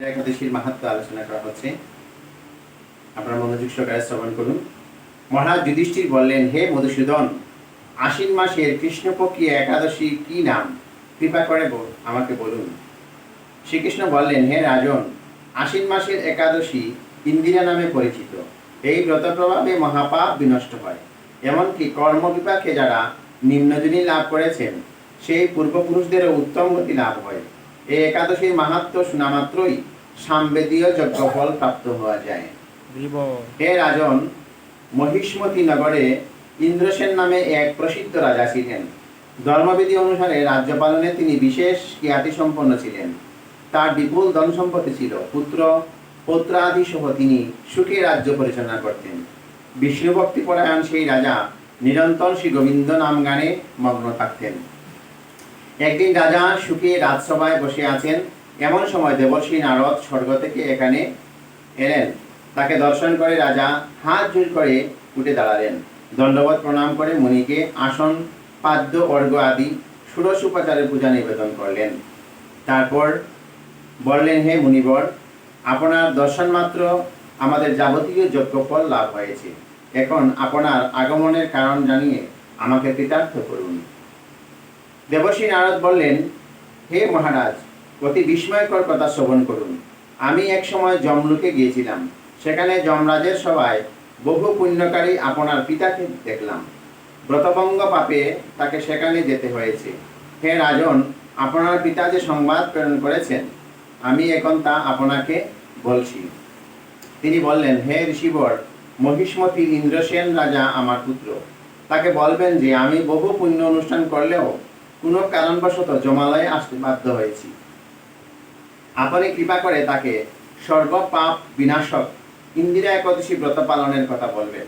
একাদশীর মাহাত্ম আলোচনা করা হচ্ছে। আপনারা মনোযোগ সহকারে শ্রবণ করুন। মহারাজ যুধিষ্ঠির বললেন, হে মধুসূদন, আশ্বিন মাসের একাদশী কি নাম? কৃপা করে আমাকে বলুন। শ্রীকৃষ্ণ বললেন, হে রাজন, আশ্বিন মাসের একাদশী ইন্দিরা নামে পরিচিত। এই ব্রত প্রভাবে মহাপাপ বিনষ্ট হয়। এমনকি কর্মবিপাকে যারা নিম্নজনী লাভ করেছেন, সেই পূর্বপুরুষদেরও উত্তম গতি লাভ হয়। এই একাদশীর মাহাত্ম শোনা মাত্রই সামবেদীয় যজ্ঞফল প্রাপ্ত হওয়া যায়। হে রাজন মহিষ্মতি নগরে ইন্দ্রসেন নামে এক প্রসিদ্ধ রাজা ছিলেন। ধর্মবিধি অনুসারে রাজ্য পালনে তিনি বিশেষ খ্যাতি সম্পন্ন ছিলেন। তার বিপুল ধন সম্পত্তি ছিল পুত্র পৌত্রাদি সহ তিনি সুখে রাজ্য পরিচালনা করতেন। বিষ্ণু ভক্তি পরায়ণ সেই রাজা নিরন্তর শ্রী গোবিন্দ নাম গানে মগ্ন থাকতেন। একদিন রাজা সুখে রাজসভায় বসে আছেন। এমন সময় দেবশ্রী নারদ স্বর্গ থেকে এখানে এলেন। তাকে দর্শন করে রাজা হাত জোর করে উঠে দাঁড়ালেন। দণ্ডবত প্রণাম করে মুনিকে আসন, পাদ্য অর্ঘ আদি, ষোড়শ উপাচারের পূজা নিবেদন করলেন। তারপর বললেন, হে মুনিবর, আপনার দর্শন মাত্র আমাদের যাবতীয় যজ্ঞফল লাভ হয়েছে। এখন আপনার আগমনের কারণ জানিয়ে আমাকে কৃতার্থ করুন। দেবশ্রী নারদ বললেন, হে মহারাজ, অতি বিস্ময়কর কথা শ্রবণ করুন। আমি এক সময় জমলুকে গিয়েছিলাম। সেখানে যমরাজের সভায় বহু পুণ্যকারী আপনার পিতাকে দেখলাম। ব্রতভঙ্গ পাপে তাকে সেখানে যেতে হয়েছে। হে রাজন, আপনার পিতা যে সংবাদ প্রেরণ করেছেন, আমি এখন তা আপনাকে বলছি। তিনি বললেন, হে ঋষিবর, মহিষ্মতি ইন্দ্রসেন রাজা আমার পুত্র, তাকে বলবেন যে আমি বহু পুণ্য অনুষ্ঠান করলেও কোনো কারণবশত জমালয়ে আসতে বাধ্য হয়েছি। আপনি কৃপা করে তাকে স্বর্গ পাপ বিনাশক ইন্দিরা একাদশী ব্রত পালনের কথা বলবেন।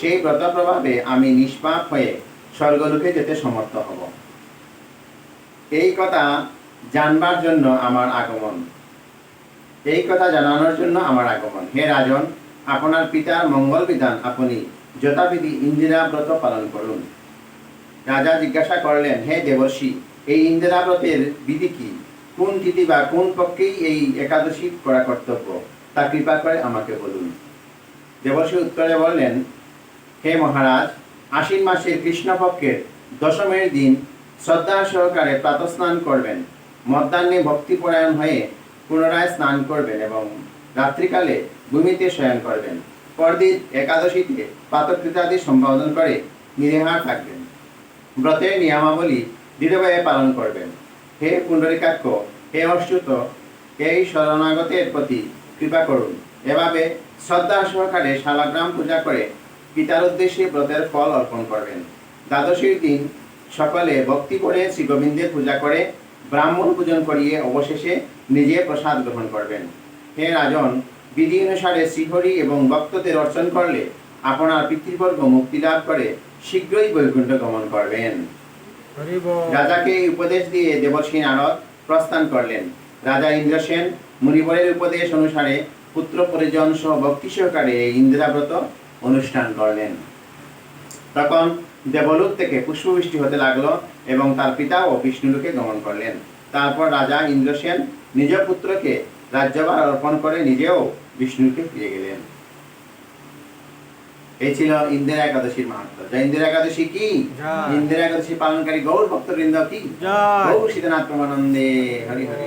সেই ব্রত প্রভাবে আমি নিষ্পাপ হয়ে স্বর্গলোকে যেতে সমর্থ হব। এই কথা জানবার জন্য আমার আগমন। এই কথা জানানোর জন্য আমার আগমন। হে রাজন, আপনার পিতার মঙ্গল বিধান আপনি যথাবিধি ইন্দিরা ব্রত পালন করুন। রাজা জিজ্ঞাসা করলেন, হে দেবর্ষি, এই ইন্দিরা ব্রতের বিধি কি? কোন তিথি বা কোন পক্ষেই এই একাদশী করা কর্তব্য? তা কৃপা করে আমাকে বলুন। দেবর্ষি উত্তরে বললেন, হে মহারাজ, আশ্বিন মাসের কৃষ্ণপক্ষের দশমের দিন শ্রদ্ধা সহকারে প্রাতঃস্নান করবেন। মধ্যাহ্নে ভক্তিপরায়ণ হয়ে পুনরায় স্নান করবেন এবং রাত্রিকালে ভূমিতে শয়ন করবেন। পরদিন একাদশীতে প্রাতকৃতাদি সম্পাদন করে নিরেহার থাকবেন। ব্রতের নিয়মাবলী দৃঢ়ভাবে পালন করবেন। হে পুণ্ডরিকাক্ষ, হে অচ্যুত এই শরণাগতের প্রতি কৃপা করুন। এভাবে শ্রদ্ধা সহকারে শালাগ্রাম পূজা করে পিতার উদ্দেশ্যে ব্রতের ফল অর্পণ করবেন। দ্বাদশীর দিন সকালে ভক্তি করে শ্রী গোবিন্দের পূজা করে ব্রাহ্মণ পূজন করিয়ে অবশেষে নিজে প্রসাদ গ্রহণ করবেন। হে রাজন, বিধি অনুসারে শ্রীহরি এবং ভক্তদের অর্চন করলে আপনার পিতৃবর্গ মুক্তি লাভ করে শীঘ্রই বৈকুণ্ঠ গমন করবেন। রাজাকে উপদেশ দিয়ে দেবর্ষী নারদ প্রস্থান করলেন। রাজা ইন্দ্রসেন মুনিবরের উপদেশ অনুসারে পুত্র পরিজন সহ ভক্তি সহকারে ইন্দিরাব্রত অনুষ্ঠান করলেন। তখন দেবলোক থেকে পুষ্পবৃষ্টি হতে লাগল এবং তার পিতাও বিষ্ণুলোকে গমন করলেন। তারপর রাজা ইন্দ্রসেন নিজ পুত্রকে রাজ্যভার অর্পণ করে নিজেও বিষ্ণুকে ফিরে গেলেন। এই ছিল ইন্দিরা একাদশীর মাহাত্ম যা ইন্দিরা একাদশী কি? ইন্দিরা একাদশী পালনকারী গৌর ভক্তবৃন্দ কি। গৌর সীতানাথ প্রমানন্দে। হরি হরি।